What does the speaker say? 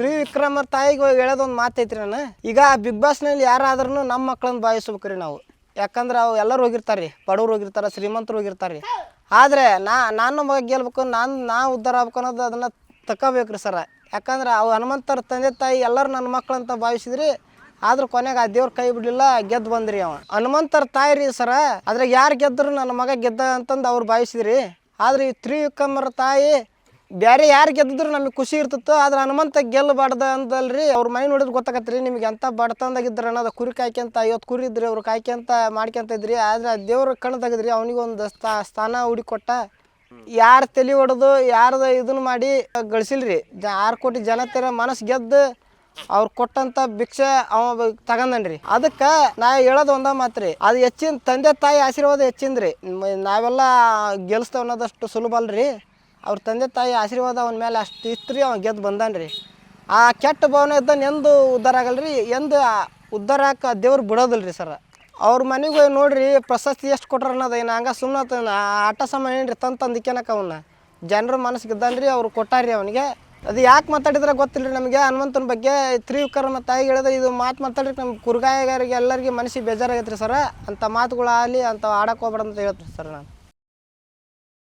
ತ್ರಿವಿಕ್ರಮ ತಾಯಿಗೆ ಹೇಳೋದೊಂದು ಮಾತು ಐತ್ರಿ ನಾನು. ಈಗ ಬಿಗ್ ಬಾಸ್ನಲ್ಲಿ ಯಾರಾದ್ರೂ ನಮ್ಮ ಮಕ್ಕಳನ್ನ ಭಾವಿಸ್ಬೇಕ್ರಿ ನಾವು. ಯಾಕಂದ್ರೆ ಅವು ಎಲ್ಲರೂ ಹೋಗಿರ್ತಾರೆ ರೀ ಬಡವ್ರು ಹೋಗಿರ್ತಾರೆ, ಶ್ರೀಮಂತರು ಹೋಗಿರ್ತಾರೆ ರೀ ಆದರೆ ನಾ ನನ್ನ ಮಗ ಗೆಲ್ಬೇಕು, ನಾನು, ನಾ ಉದ್ಧಾರ ಆಗ್ಬೇಕು ಅನ್ನೋದು ಅದನ್ನು ತಗೋಬೇಕು ರೀ ಸರ. ಯಾಕಂದ್ರೆ ಅವು ಹನುಮಂತರ ತಂದೆ ತಾಯಿ ಎಲ್ಲರೂ ನನ್ನ ಮಕ್ಕಳಂತ ಭಾವಿಸಿದ್ರಿ ಆದ್ರೂ ಕೊನೆಗೆ ಆ ದೇವ್ರ ಕೈ ಬಿಡಲಿಲ್ಲ, ಗೆದ್ದು ಬಂದ್ರಿ ಅವ. ಹನುಮಂತರ ತಾಯಿ ರೀ ಸರ, ಅದ್ರಾಗ ಯಾರು ಗೆದ್ದರು ನನ್ನ ಮಗ ಗೆದ್ದ ಅಂತಂದು ಅವ್ರು ಭಾವಿಸಿದ್ರಿ ಆದ್ರೆ ಈ ತ್ರಿವಿಕ್ರಮರ ತಾಯಿ ಬೇರೆ ಯಾರು ಗೆದ್ದಿದ್ರು ನಮಗೆ ಖುಷಿ ಇರ್ತಿತ್ತು, ಆದ್ರೆ ಹನುಮಂತ ಗೆಲ್ಲಬಾರ್ದ ಅಂದಲ್ರಿ. ಅವ್ರ ಮನೆ ನೋಡಿದ್ರೆ ಗೊತ್ತಾಗತ್ತೆ ರೀ ನಿಮ್ಗೆ ಎಂಥ ಬಡತನದಾಗಿದ್ರೆ ಅನ್ನೋದು ಕುರಿ ಕಾಯ್ಕೊಂತ ಐವತ್ತು ಕುರಿ ಇದ್ರಿ ಅವ್ರು ಕಾಯ್ಕೊಂತ ಮಾಡ್ಕೊಂತ ಇದ್ರಿ. ಆದ್ರೆ ದೇವ್ರ ಕಣ್ಣು ತೆಗೆದ್ರಿ ಅವನಿಗೊಂದು ಸ್ಥಾ ಸ್ಥಾನ ಹುಡುಕೊಟ್ಟ ಯಾರು ತಲೆ ಹೊಡೆದು ಯಾರ್ದು ಇದನ್ನ ಮಾಡಿ ಗಳಿಸಿಲ್ರಿ. ಜ, ಆರು ಕೋಟಿ ಜನತೆರ ಮನಸ್ಸು ಗೆದ್ದು ಅವ್ರು ಕೊಟ್ಟಂತ ಭಿಕ್ಷೆ ಅವ ತಗೊಂಡನ್ರಿ ಅದಕ್ಕ ನಾ ಹೇಳೋದು ಒಂದ ಮಾತ್ರಿ, ಅದು ಹೆಚ್ಚಿನ ತಂದೆ ತಾಯಿ ಆಶೀರ್ವಾದ ಹೆಚ್ಚಿನ್ರಿ. ನಾವೆಲ್ಲ ಗೆಲ್ಸ್ತೇವೆ ಅನ್ನೋದಷ್ಟು ಸುಲಭ ಅಲ್ರಿ. ಅವ್ರ ತಂದೆ ತಾಯಿ ಆಶೀರ್ವಾದ ಅವನ ಮೇಲೆ ಅಷ್ಟು ಇತ್ತು ರೀ ಅವ್ನು ಗೆದ್ದು ಬಂದಾನ್ರಿ ಆ ಕೆಟ್ಟ ಭಾವನೆ ಇದ್ದಾನೆ ಎಂದು ಉದ್ಧಾರ ಆಗಲ್ಲ ರೀ ಎಂದು ಉದ್ಧಾರ ಆಕ ದೇವ್ರು ಬಿಡೋದಿಲ್ಲ ರೀ ಸರ್. ಅವ್ರ ಮನೆಗೆ ಹೋಗಿ ನೋಡಿರಿ, ಪ್ರಶಸ್ತಿ ಎಷ್ಟು ಕೊಟ್ರ ಅನ್ನೋದು ಏನು ಹಂಗ ಸುಮ್ಮನೆ ಆಟ ಸಾಮಾನು ಏನ್ರಿ ತಂದು ತಂದಿಕ್ಕೇನಕ ಅವನ್ನ ಜನರ ಇದ್ದಾನೆ ರೀ ಅವ್ರು ಕೊಟ್ಟಾರಿ ಅವನಿಗೆ. ಅದು ಯಾಕೆ ಮಾತಾಡಿದ್ರೆ ಗೊತ್ತಿಲ್ಲ ರೀ ನಮಗೆ. ಹನುಮಂತನ ಬಗ್ಗೆ ತ್ರಿವಿಕ್ರಮ ತಾಯಿಗೆ ಹೇಳಿದ್ರೆ ಇದು ಮಾತು ಮಾತಾಡ್ರಿ ನಮ್ಮ ಕುರುಗಾಯಗಾರಿಗೆ ಎಲ್ಲರಿಗೆ ಮನಸ್ಸಿಗೆ ಬೇಜಾರಾಗೈತೆ ರೀ ಸರ ಅಂಥ ಮಾತುಗಳಾಗಲಿ ಅಂಥ ಆಡಕ್ಕೆ ಹೋಗ್ಬೇಡ ಅಂತ ಹೇಳ್ತೀನಿ ಸರ್ ನಾನು.